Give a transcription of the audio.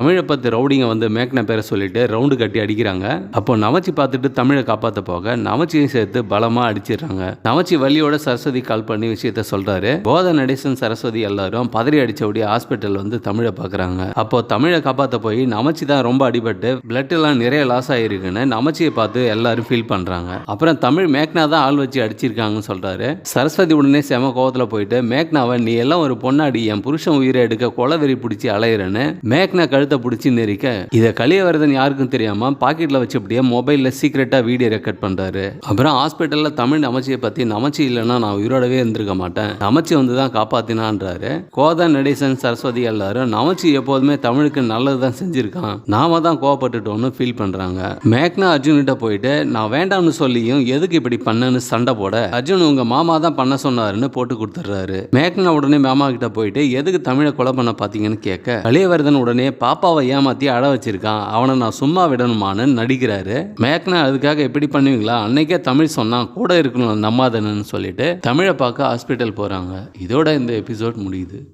தமிழை பற்றி ரவுடிங்க வந்து மேக்னா பேரை சொல்லிட்டு ரவுண்டு கட்டி அடிக்கிறாங்க. அப்போ நமச்சி பார்த்துட்டு தமிழை காப்பாற்ற போக நமச்சியும் சேர்த்து பலமாக அடிச்சிடுறாங்க. நமச்சி வழியோட சரஸ்வதி கால் பண்ணி விஷயத்த சொல்றாரு. போத நடேசன் சரஸ்வதி எல்லாரும் பதறி அடிச்சபடி ஹாஸ்பிட்டல் வந்து தமிழை பார்க்குறாங்க. அப்போ தமிழை காப்பாற்ற போய் நமச்சி தான் ரொம்ப அடிபட்டு பிளட் எல்லாம் நிறைய லாஸ் ஆயிருக்குன்னு நமச்சியை பார்த்து எல்லாரும் ஃபீல் பண்றாங்க. அப்புறம் தமிழ் மேக்னா தான் ஆள் வச்சு அடிச்சிருக்காங்கன்னு சொல்றாரு. சரஸ்வதி உடனே செம கோவத்தில் போயிட்டு மேக்னாவை நீ எல்லாம் ஒரு பொண்ணாடி என் புருஷன் உயிரை எடுக்க கொலவெறி பிடிச்சி அலையிறன்னு மேக்னா கழுத்தை பிடிச்சி நெரிக்க. இதை கலியவரதன் யாருக்கும் தெரியாம பாக்கெட்ல வச்சபடியே மொபைல்ல சீக்ரெட்டா வீடியோ ரெக்கார்ட் பண்றாரு. அப்புறம் ஹாஸ்பிட்டல்ல தமிழ் நமச்சியை பத்தி நமச்சி இல்லைன்னா நான் உயிரோடவே இருந்திருக்க மாட்டேன். நமச்சி வந்து தான் காப்பாத்தினான்றாரு. கோதா நடேசன் சரஸ்வதி எல்லாரும் நமச்சி எப்போதுமே தமிழுக்கு நல்லது தான் செஞ்சிருக்கான். நாம தான் கோவப்பட்டுட்டோம்னு ஃபீல் பண்றாங்க. மேக்னா அர்ஜுன்கிட்ட போயிட்டு நான் வேண்டாம்னு சொல்லியும் எதுக்கு இப்படி பண்ணன்னு சண்டை போட. அர்ஜுன் உங்க மாமா தான் பண்ண சொன்னாருன்னு போட்டு கொடுத்துட்றாரு. மேக்னா உடனே மாமா கிட்ட போயிட்டு எதுக்கு தமிழை கொலை பண்ண பாத்தீங்கன்னு கேட்க கலியவர்தன் உடனே பாப்பாவை ஏமாத்தி அழ வச்சிருக்கான். அவனை நான் சும்மா விடணுமான்னு நடிக்கிறாரு. மேக்னா அதுக்காக எப்படி பண்ணுவீங்களா? அன்னைக்கே தமிழ் சொன்னான் கூட இருக்கணும் நம்பாதனன்னு சொல்லிட்டு தமிழை பார்க்க ஹாஸ்பிட்டல் போறாங்க. இதோட இந்த எபிசோட் முடியுது.